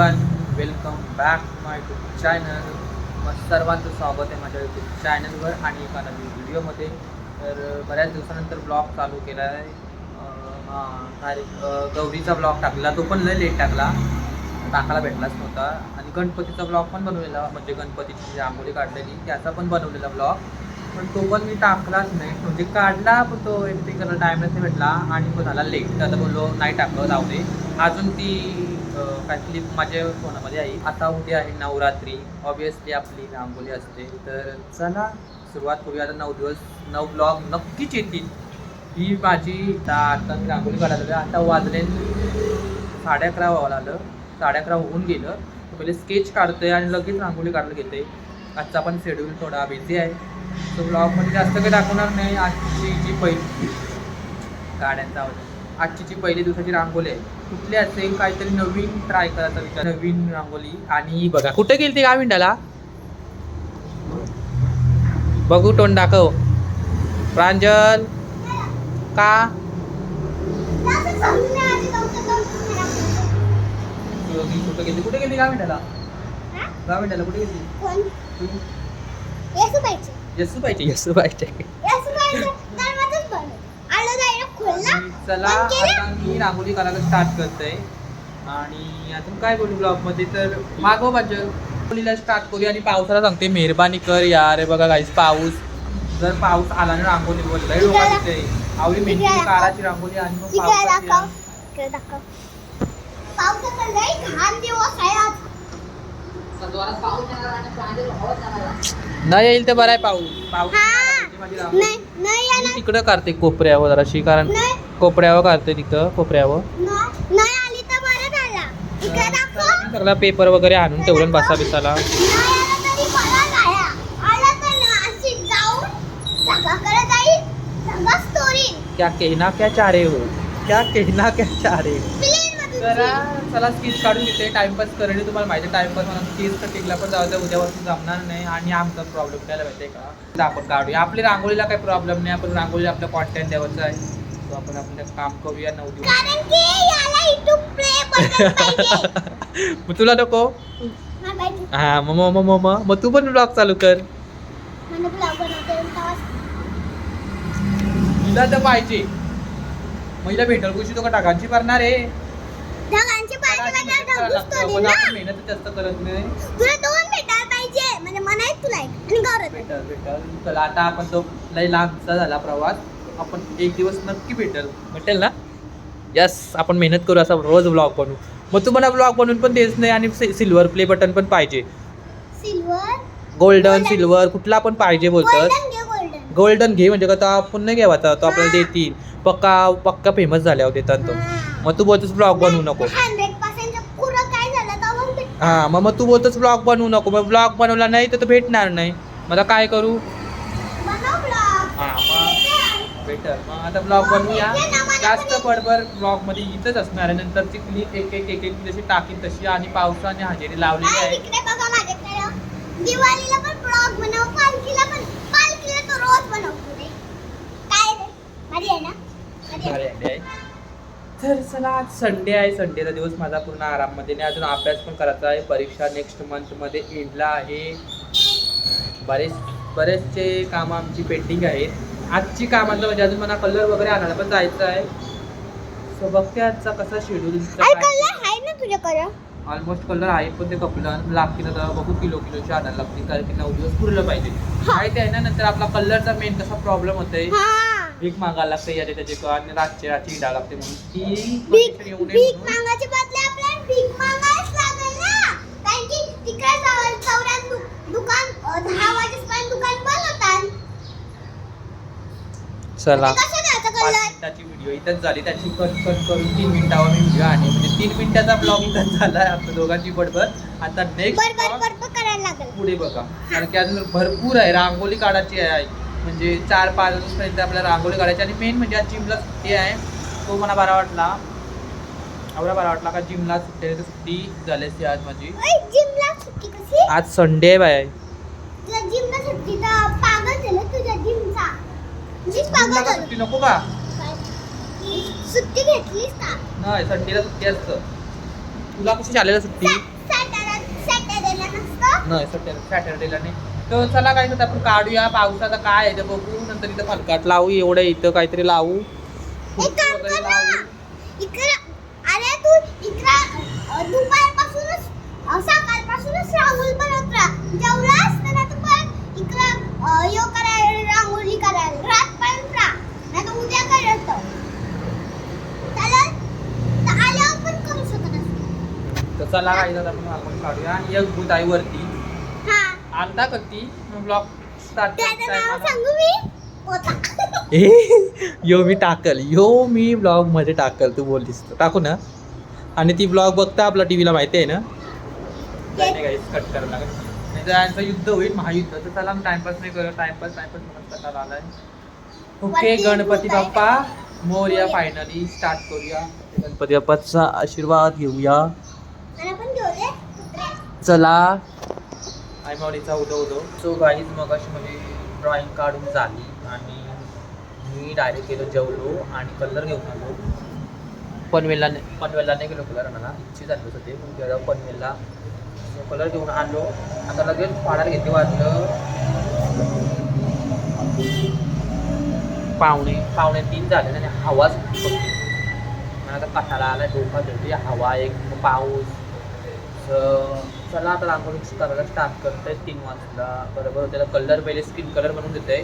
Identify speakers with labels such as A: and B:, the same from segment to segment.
A: Hello welcome back my YouTube channel मग सर्वांचं स्वागत आहे माझ्या यूट्यूब चॅनलवर आणि एका नवीन व्हिडिओमध्ये तर बऱ्याच दिवसानंतर ब्लॉग चालू केला आहे हां गौरीचा ब्लॉग टाकला. तो पण लय लेट टाकला. टाकायला भेटलाच नव्हता. आणि गणपतीचा ब्लॉग पण बनवलेला म्हणजे गणपतीची जी रांगोळी काढलेली त्याचा पण बनवलेला ब्लॉग पण तो पण मी टाकलाच नाही. म्हणजे काढला पण तो एडिटिंग करायला टाईमच नाही भेटला आणि तो झाला लेट तर आता बोललो नाही टाकलं जाऊ दे. अजून ती अं, काय क्लिप माझ्या फोनामध्ये आहे. आता उद्या आहे नवरात्री. ऑब्विसली आपली रांगोळी असते. तर चला सुरुवात करूया. आता नऊ दिवस नऊ ब्लॉग नक्कीच येतील. ही माझी आता आता रांगोळी काढायला आता वाजले साडे अकरा व्हावं लागलं. साडे अकरा होऊन गेलं. तर पहिले स्केच काढतोय आणि लगेच रांगोळी काढायला घेते आजचा पण शेड्यूल थोडा बिझी आहे. तो ब्लॉगमध्ये जास्त काही दाखवणार नाही. आजची जी पहिली गाड्यांचा आवाज. आजची जी पहिली दिवसाची रांगोळी आहे कुठली असेल काहीतरी नवीन ट्राय करायचा विचार. नवीन रांगोळी. आणि बघा कुठे गेली ती मिनिटाला बघू तोंड दाखव. प्रांजल का? कुठे गेली कुठे गेली काय मिनिटाला कुठे गेली यसू पाहिजे यसू पाहिजे चला आता मी रांगोळी करायला स्टार्ट करतोय. आणि अजून काय बोलू ब्लॉगमध्ये तर मागव पाहिजे रांगोळीला स्टार्ट करूया आणि पावसाला सांगते मेहरबानी कर यार. बघा गाईस पाऊस. जर पाऊस आला ना रांगोळी बोलतोय. तिथे आवडी मेहंदी काराची रांगोळी आणि मग पावसाची नाही येईल तर बरं आहे पाऊस. पाऊस तिकडं काढते कोपऱ्यावर जराशी कारण कोपऱ्यावर काढते तिथं कोपऱ्यावर. सगळा पेपर वगैरे आणून ठेवलं बसा बिसाला. क्या कहना क्या चारे हो? क्या कहना क्या चारे जरा चला स्केच काढून घेते टाइमपास करेल. तुम्हाला माहिती आहे टाइमपास मला स्केच कटिंगला पण जाऊ द्या उद्यापासून जमणार नाही आणि आमचा प्रॉब्लेम काय माहिती आहे का? तर आपण काढूया. आपली रांगोळीला काही प्रॉब्लेम नाही आपण रांगोळीला आपलं कॉन्टेंट द्यायचं आहे. तो आपण आपलं काम करूया नऊ दिवस. मग तुला नको.
B: हा,
A: मग मग मग मग मग तू पण ब्लॉग चालू कर.
B: मला
A: तुला तर पाहिजे. महिला भेटल कुशी तो का टाकांची करणार आहे?
B: मला.
A: आपण मेहनत जास्त करत नाही.
B: तुला दोन भेटायला पाहिजे. म्हणजे मला एक तुला एक आणि गौरव
A: भेटल भेटल. चला आता आपण तो लई लांबचा झाला प्रवास. आपण एक दिवस नक्की भेटल. भेटेल ना? यस आपण मेहनत करू असा रोज ब्लॉग बनवू. मग तुम्हाला ब्लॉग बनवून पण देत नाही आणि सिल्वर प्ले बटन पण पाहिजे.
B: Silver
A: golden. सिल्वर कुठला पण पाहिजे बोलतात.
B: गोल्डन घे गोल्डन
A: गोल्डन घे म्हणजे का तो आपण नाही घ्यावा तो आपल्याला देतील. पक्का पक्का फेमस झाल्यावर देतात तो. मग तू बोलतोस ब्लॉग बनवू नको. हा मग मग तू बोलतोस ब्लॉग बनवू नको. मग ब्लॉग बनवला नाही तर तो भेटणार नाही. मला काय करू
B: बनव vlog.
A: हा बेटर मग आता ब्लॉग बनवूया. जास्त बडबर ब्लॉगमध्ये इथंच असणार आहे. नंतरची क्लिप एक एक एक एक जशी टाकीन तशी आणि पावसाने हजेरी लावलेली
B: आणि
A: आहे.
B: इकडे बघा माझ्याकडे दिवाळीला पण ब्लॉग बनव पालखीला पण. पालखीला तो रोज बनवतो रे काय रे? माझी आहे ना? माझी आहे.
A: भारी idea आहे. तर चला आज संडे आहे. संडेचा दिवस माझा पूर्ण आराममध्ये नाही अजून अभ्यास पण करायचा आहे. परीक्षा नेक्स्ट मंथमध्ये एंडला आहे. बरेच बरेचसे कामं आमची पेंडिंग आहेत. आजची कामाचं म्हणजे अजून मला कलर वगैरे आणायला पण जायचं आहे. सो बघते आजचा कसा शेड्यूल ऑलमोस्ट कलर आहे पण ते कपलं लागतील आता. बघू किलो किलोचे आणायला लागतील कारण की नऊ दिवस पुरलं पाहिजे. माहिती आहे ना नंतर आपला कलरचा मेन कसा प्रॉब्लेम होतोय. भीक मागायला लागते याचे त्याचे आणि रातचे रातची हिडा लागते म्हणून. ती येऊ नये म्हणून.
B: दुकान दहा वाजेपर्यंत दुकान
A: चला.
B: ते कसं द्यायचं
A: पाच
B: कलर
A: मिनिटाची व्हिडिओ इथंच झाली. त्याची कट कट करून तीन मिनिटावर मी व्हिडिओ आणि म्हणजे तीन मिनिटाचा ब्लॉग इथंच झाला आहे आपल्या दोघांची बडबड. आता नेक्स्ट पुढे बघा. कारण की अजून भरपूर आहे. रांगोळी काढायची आहे. म्हणजे चार पाच दिवसपर्यंत आपल्याला रांगोळी काढायची. आणि मेन म्हणजे आज जिमला सुट्टी आहे. तो मला बरा वाटला? एवढा बरा वाटला का जिमला सुट्टी आहे तर सुट्टी झाली असती आज माझी.
B: ओय, जिमला सुट्टी कशी?
A: आज संडे आहे बाय
B: तुझ्या जिमला सुट्टी तर पागल झालं तुझ्या जिमचा
A: का सुट्टी नको का?
B: सुट्टी घेतलीस का?
A: नाही संडेला सुट्टी असतं. तुला कशी शाळेला सुट्टी? नाही सॅटर्डे सॅटर्डेला नाही. तर चला काय आपण काढूया. पावसाचा काय आहे ते बघू. नंतर इथं फलकाट लावू. एवढं इथं काहीतरी लावू.
B: एक काम
A: वगैरे
B: कर.
A: लावू.
B: ना इकडं अरे तू इकडं दुपारपासूनच अं, सकाळपासूनच रांगोळी बनवत राहा. जेवढं असतं ना तू पण इकडं यो करायला रातपर्यंत राहा नाही तर उद्या करत चालेल तर आल्यावर पण करू शकत असतो
A: तर चला काय तर आपण आपण काढूया. आणि एक भूत आहे वरती. आलता कधी ब्लॉग स्टार्ट
B: त्याचं नाव सांगू मी? पोता
A: ए यो मी टाकल. यो मी ब्लॉगमध्ये टाकल तू बोललीस टाकू ना. आणि ती ब्लॉग बघता आपला टीव्हीला माहिती आहे ना? कट करायला लागेल यांचं युद्ध होईल महायुद्ध. तर चला टाइमपास नाही करत टाइमपास टाइमपास मला कंटाळा आलाय okay Ganpati. Bappa Morya finally start करूया. गणपती बाप्पाचा आशीर्वाद घेऊया
B: आणि आपण घेऊ दे कुत्रे.
A: चला. आय मौलीचा उदो उदो सो गाईज मग अशी माझी ड्रॉइंग काढून झाली आणि मी डायरेक्ट गेलो जेवलो आणि कलर घेऊन आलो. पनवेलला नाही पनवेलला नाही गेलो कलर आणायला. इच्छी झाली होते मग गेलो पनवेलला कलर घेऊन आलो. आता लगेच पाडायला घेते वाजलं पावणे पावणे तीन झाले आणि हवाच मला आता कठाला आला डोका धरली हवा एक पाऊस चला आता रांगोळी करायला स्टार्ट करतोय तीन वाजता. बरोबर त्याला कलर पहिले स्किन कलर बनवून देते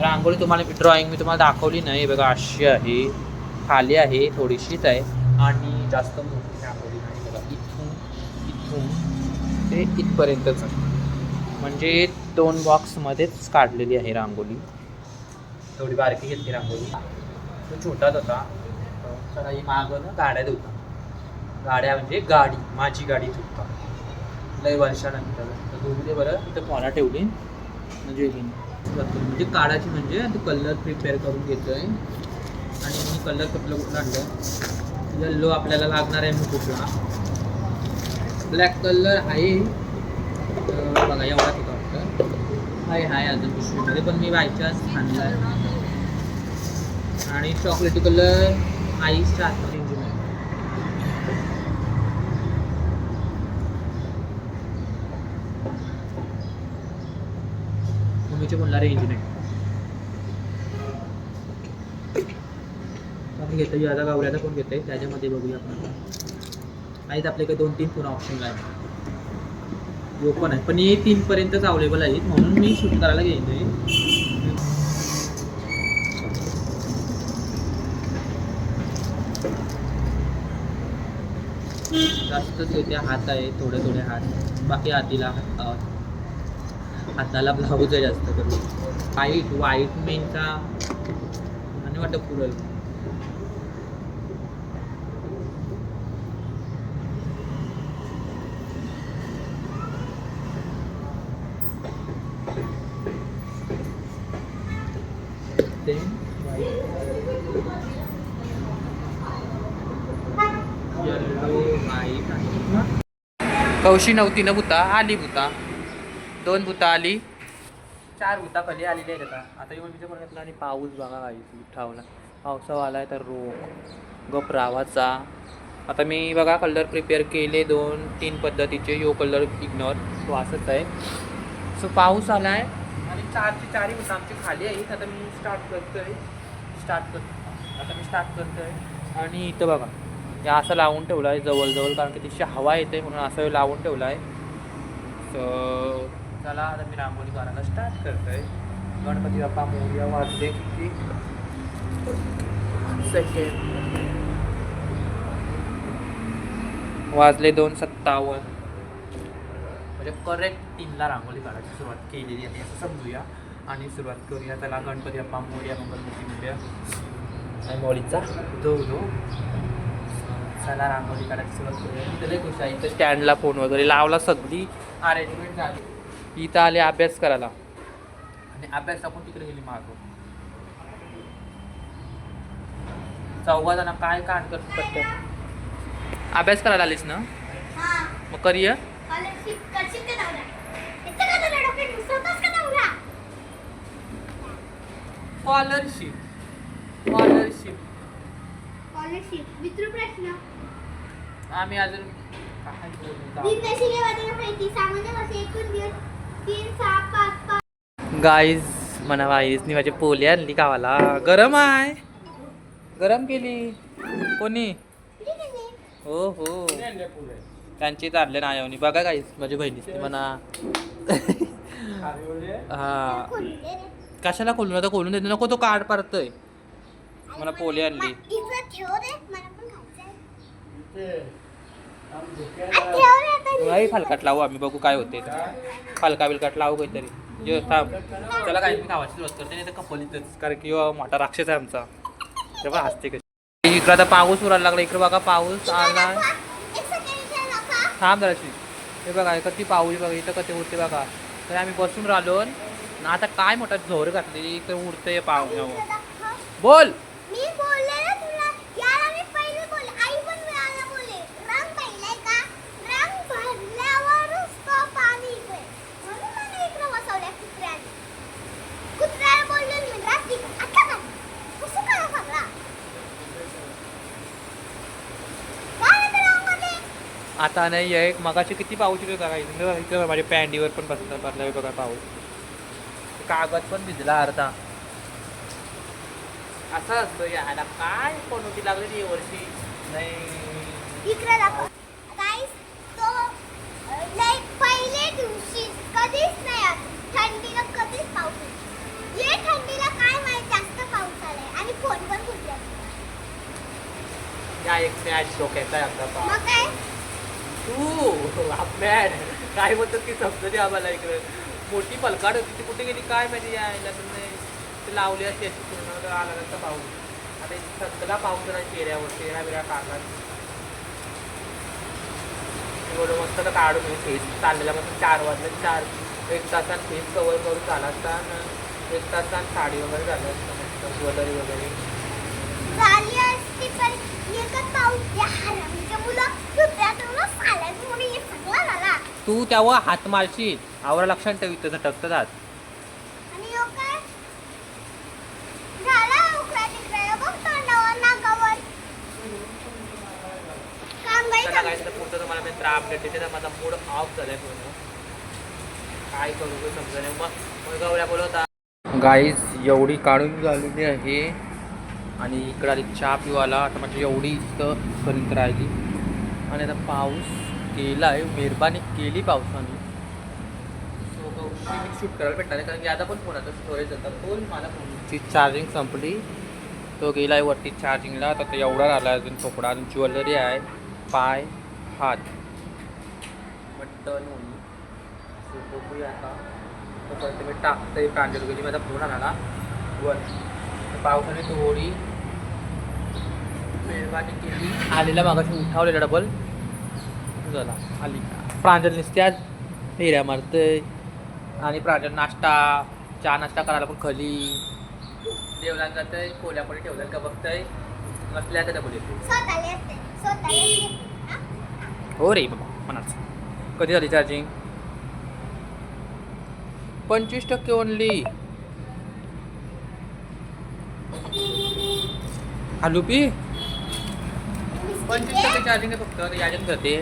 A: रांगोळी तुम्हाला ड्रॉइंग मी तुम्हाला दाखवली नाही. बघा अशी आहे. खाली आहे थोडीशीच आहे. आणि जास्त मोठी रांगोळी नाही. बघा इथून इथून ते इथपर्यंतच आहे. म्हणजे दोन बॉक्समध्येच काढलेली आहे रांगोळी. थोडी बारकी घेतली रांगोळी. तो छोटाच होता. तर ही मागं ना गाड्या होता गाड्या म्हणजे गाडी माझी गाडी होता लय वर्षानंतर. तर दोघी ते बरं तिथं पॉला ठेवली. म्हणजे म्हणजे काढायची म्हणजे तू कलर प्रिपेअर करून घेतोय. आणि मी कलर कुठलं कुठलं आणलं येल्लो आपल्याला लागणार आहे मग कुठला. ब्लॅक कलर आहे. बघा एवढा तिथं वाटतं. आहे आहे अजून पिशवीमध्ये पण मी बाय चान्स आणला आणि चॉकलेटी कलर आईसच्या आतमध्ये इंजिन आहे मम्मीचे कोणला रेंज आपण घेतो आता गावऱ्याचा कोण घेतोय? त्याच्यामध्ये बघूया आपण. आहेत आपल्याकडे दोन तीन पुन्हा ऑप्शन आहे ओपन आहे पण हे तीन पर्यंतच अवेलेबल आहेत. म्हणून मी शूट करायला घेतोय जास्तच घेते हात आहे. थोडे थोडे हात. बाकी हातीला हात हाताला ब्लाऊज आहे जास्त करून. व्हाईट व्हाईट मेनचा आणि वाटत पुरल. ते कौशी नव्हती ना भूता आली भूता. दोन भूता आली. चार भूता खाली आलेली आहेत आता. आता येऊन तिथे घेतला आणि पाऊस बघा काही उठावला. पावसावा आलाय तर रोग गप रावाचा आता मी बघा कलर प्रिपेअर केले दोन तीन पद्धतीचे. यो कलर इग्नोर तो असंच आहे. सो पाऊस आलाय. आणि चारची चारही भूता आमची खाली आहेत. आता मी स्टार्ट करतोय. स्टार्ट करतो आता मी स्टार्ट करतोय. आणि इथं बघा. हे असं लावून ठेवलं आहे जवळजवळ कारण की तिची हवा येते म्हणून असं लावून ठेवलं आहे. सो चला आता मी रांगोळी करायला स्टार्ट करतोय. गणपती बाप्पा मोर्या वाजले किती? सेकंड वाजले दोन सत्तावन्न. म्हणजे करेक्ट तीनला रांगोळी काढायची सुरुवात केलेली आहे असं समजूया. आणि सुरुवात करूया त्याला गणपती बाप्पा मोर्या गणपती मोर्या. आणि मोळीचा दो दो चला रांगोळी काढायची सुरुवात करूया. इथं खुश आहे इथं स्टँडला फोन वगैरे लावला सगळी अरेंजमेंट झाली. इथं आले अभ्यास करायला. आणि अभ्यास टाकून तिकडे गेली मागं. चौघा जण काय कांड करत पटकन. अभ्यास करायला आलीस ना?
B: हा.
A: मग करूया
B: स्कॉलरशिप
A: स्कॉलरशिप स्कॉलरशिप
B: स्कॉलरशिप मित्र प्रश्न.
A: आम्ही अजून काय बोलू?
B: सामान्य वर्ष
A: गाईज म्हणा वाईसनी माझी पोली आणली गावाला. गरम आहे. गरम केली. कोणी? हो हो त्यांची चालले ना आयवनी बघा गाईस माझी बहिणी. म्हणा हा. कशाला खोलून? आता खोलून देते नको तो कार्ड परतय. मला पोली आणली.
B: इकडं ठेव रे मला पण खायचंय आ, ठेव रे आता.
A: नाही फालकाट लावू आम्ही बघू काय होते फालका बिलकाट लावू काहीतरी. यो थांब. त्याला काही मी गावाची सुरुवात करते नाही तर कपलीतच कारण की यो मोठा राक्षस आहे आमचा. तेव्हा हसते कशी. इकडं आता पाऊस उरायला लागला इकडं बघा पाऊस आला. थांब जराशी हे बघा कधी पाऊस बघा इथं कधी उरते बघा. तर आम्ही बसून राहिलो ना आता काय मोठा झोर घातलेली इथं उडते पाऊस.
B: इकडे.
A: बोल
B: मी बोलले ना तुला याला मी पहिले बोलले आई पण वेळाला बोलले रंग पाहिलाय का रंग भरल्यावरच तो पाणी इकडे म्हणून मला इकडे बसवल्या कुत्र्याने कुत्र्याला बोलले मी रात्री आता का कसं काय सगळा काय आहे त्या रंगामध्ये?
A: आता नाही आहे. मगाशी किती पाऊस येतो बघा इथं इथं माझ्या पॅन्टीवर पण बसला बसला बघा पाऊस. कागद पण भिजला अर्धा. असं असतं यायला काय कोणती लागली ती वर्षी नाही.
B: इकडे दाखव. गाईस तो लाईक पहिले दिवशी कधीच नाही आला. थंडीला कधीच पाऊस येत. ये थंडीला काय माहीत जास्त पाऊस आलाय. आणि फोन पण फुटले
A: या एक मॅच डोक्याचा पाऊस
B: मग काय?
A: तू मॅड काय म्हणतात की समजते आम्हाला इकडे. मोठी पलकाड होती ती कुठे गेली? काय माहिती यायला तुम्ही ती लावली असते अशी पूर्ण आला नसता पाऊस. आता सगळा पाऊस आहे चेहऱ्यावर चेहरा बिरा काढला. एवढं मस्त तर काढून फेस चाललेला मग चार वाजले चार एक तासात फेस कवर करून झाला असता एक तासात साडी वगैरे झालं असतं मस्त ज्वेलरी वगैरे.
B: झाली असती पण एकच पाऊस मुलं
A: तू तेव्हा हात मारशील. आवरा लक्षात ठेवी त्याचं टकतं हात तर पुढचं तुम्हाला मित्र अपडेट देते. तर माझा मूड ऑफ झालाय पूर्ण. काय करू ते समजा नाही. मग बोलवता गाईज एवढी काढून झालेली आहे. आणि इकडं आली चहा पिवाला. आता म्हणजे एवढी इथं पर्यंत राहिली. आणि आता पाऊस केला आहे मेहरबानी केली पावसाने. सो मी शूट करायला भेटणार आहे कारण की आता पण फोनाचा स्टोरेज होता फोन मला फोनची चार्जिंग संपली. तो गेला आहे वरती चार्जिंगला तर तो एवढा राहिला अजून थोडा अजून ज्वेलरी आहे पाय हात. बटन सो बघूया आता. तोपर्यंत मी टाकतोय प्रांजल गेली माझा फोन आला वर. तर पावसाने थोडी मेहरबानी केली. आलेला मागाशी उठावलेला डबल झाला. आली प्रांजल नुसते आज फेऱ्या मारतय. आणि प्रांजल नाश्ता चहा नाश्ता करायला पण खली. देवला जातंय कोल्यापणे ठेवलं का बघतंय. नसल्या तर येते
B: हा?
A: हो रे बाबा मनाच कधी झाली चार्जिंग पंचवीस टक्के ओनली हालुपी पंचवीस टक्के चार्जिंग फक्त. याजन
B: किती रुपये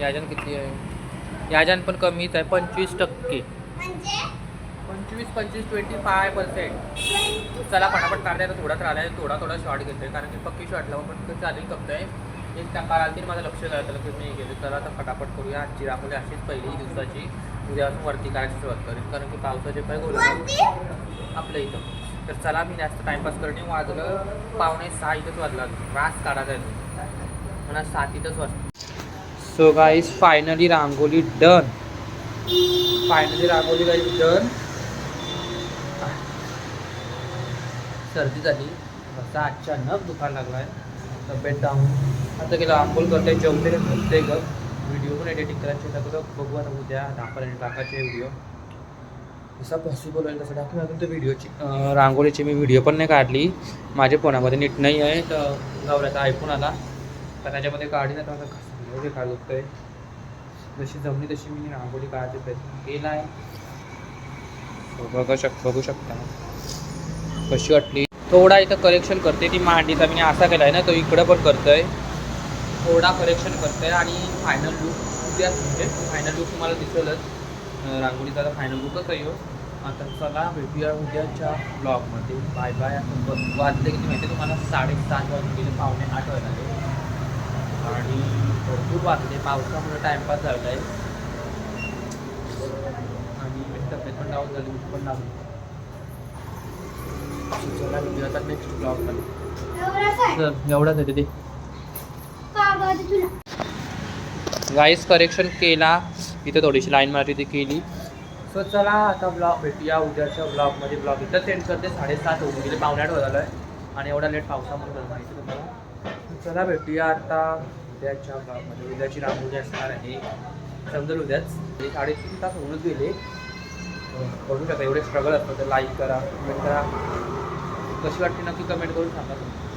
A: याजन किती आहे? याजन पण कमीच आहे पंचवीस टक्के.
B: म्हणजे?
A: पंचवीस पंचवीस ट्वेंटी फाय पर्सेंट चला पटापट काढताय तर थोडाच राहिला आहे थोडा थोडा शॉर्ट घेतोय कारण की पक्की शॉर्ट लावून पण चार्जिंग कपतोय एक टक्का आला तरी माझं लक्ष झालं तर मी गेलो चला आता फटाफट करूया आजची राखोली अशीच पहिली दिवसाची. उद्यापासून वरती करायची सुरुवात करेन कारण की पावसाचे पाय गोल
B: वरती?
A: आपल्या इथं. तर चला मी जास्त टाइमपास करणे वाजलं पावणे सहा इथंच वाजला. रास काढायचा आहे मला सात इथंच वाजलं so guys finally rangoli done finally rangoli guys done सर्दी झाली. घसा अचानक दुखायला लागलाय. तब्येत डाऊन आता गेलं आंघोळ करते जेवते झोपते ग. व्हिडिओ पण एडिटिंग करायचे तर बघू आता उद्या. दहापर्यंत टाकायचे व्हिडिओ जसा पॉसिबल होईल तसं टाकून अजून तर व्हिडिओची रांगोळीची मी व्हिडिओ पण नाही काढली. माझ्या फोनामध्ये नीट नाही आहे. तर गवऱ्याचा आयफोन आला. तर त्याच्यामध्ये काढी नाही तर माझा घसा आहे जशी जमली तशी मी रांगोळी काढायचा प्रयत्न केला आहे. हो, बघू शक बघू शकता. कशी वाटली? थोडा इथं करेक्शन करते ती मांडीचा. मी असा केला आहे ना तो इकडं पण करतोय. थोडा करेक्शन करते आणि फायनल लुक उद्याच म्हणजे फायनल लुक तुम्हाला दिसेलच. रांगोळीचा आता फायनल लुकच आहे हो. आता चला भेटूया उद्याच्या ब्लॉगमध्ये बाय बाय वाजले किती माहिती आहे तुम्हाला? साडेसात वाजून गेले पावणे आठ वाजले. आणि भरपूर वाजले पावसामुळे टाईमपास झाला आहे आणि तब्येत पण डाऊन झाली ऊन पण लागली. चला आता नेक्स्ट
B: एवढंच आहे.
A: चल एवढंच आहे ते गाईस करेक्शन केला. इथे थोडीशी लाईन मारली ती केली. सो चला आता ब्लॉग भेटूया. उद्याच्या ब्लॉगमध्ये ब्लॉग इथं सेंड करते. साडेसात होऊन गेले. पावणे आठ झालं आहे आणि एवढा लेट पावसामुळे तुम्हाला. चला भेटूया आता. उद्याच्या म्हणजे उद्याची रांगोळी असणार आहे समजेल उद्याच हे साडेतीन तास होऊनच गेले बघू शकता एवढे स्ट्रगल असतात तर लाईक करा कमेंट करा कशी वाटते नक्की कमेंट करून सांगा तुम्ही.